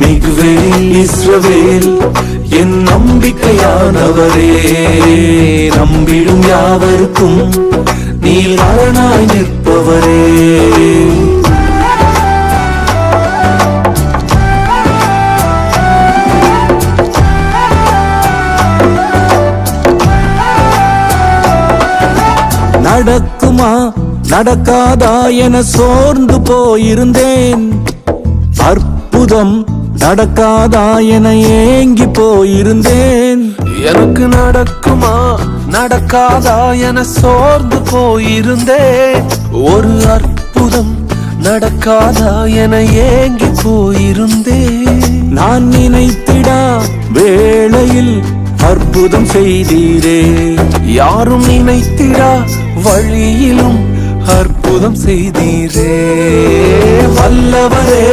மிகுவேல் இஸ்ரவேல் என் நம்பிக்கையானவரே. நம்பிடும் யாவருக்கும் நீ அரணாய் நிற்பவரே. நடக்குமா? நடக்காதா என சோர்ந்து போயிருந்தேன். அற்புதம் நடக்காதா என ஏங்கி போயிருந்தேன். எனக்கு நடக்குமா? நடக்காதா என சோர்ந்து போயிருந்தேன். ஒரு அற்புதம் நடக்காதா என ஏங்கி போயிருந்தேன். நான் நினைத்திடா வேளையில் அற்புதம் செய்தீரே. யாரும் நினைத்திடா வழியிலும் அற்புதம் செய்தீரே. வல்லவரே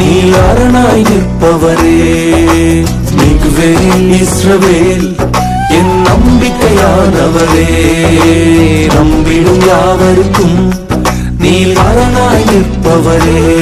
நீ அரணாய் நிற்பவரே. மிகுவேல் இஸ்ரவேல் என் நம்பிக்கையானவரே. நம்பிடும் யாவருக்கும் நீ அரணாய் நிற்பவரே.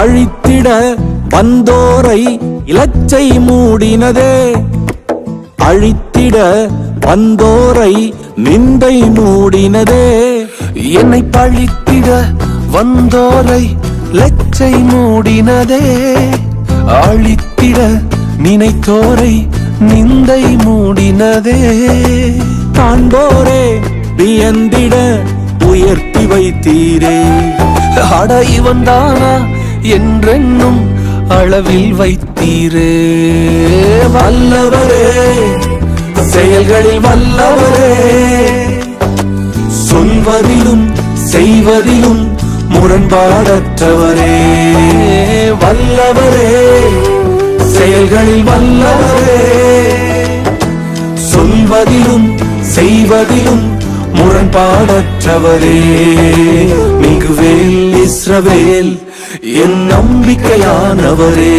அழித்திட வந்தோரை இலச்சை மூடினதே. அழித்திட வந்தோரை நிந்தை மூடினதே. என்னை பழித்திட வந்தோரை லச்சை மூடினதே. அழித்திட நினைத்தோரை நிந்தை மூடினதே. காண்போரே வியந்திட உயர்த்தி வைத்தீரே. அட இவன் தானா என்றென்னும் அளவில் வைத்தீரே. வல்லவரே செயல்களில் வல்லவரே. சொல்வதிலும் செய்வதிலும் முரண்பாடற்றவரே. வல்லவரே செயல்களில் வல்லவரே. சொல்வதிலும் செய்வதிலும் முரண்பாடற்றவரே. மிகுவேல் இஸ்ரவேல் என் நம்பிக்கையானவரே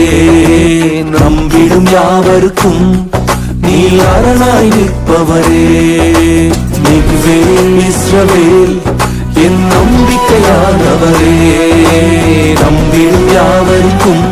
நம்பிடும் யாவருக்கும் நீ அரணாய் நிற்பவரே. மிகுவேல் இஸ்ரவேல் என் நம்பிக்கையானவரே நம்பிடும் யாவருக்கும்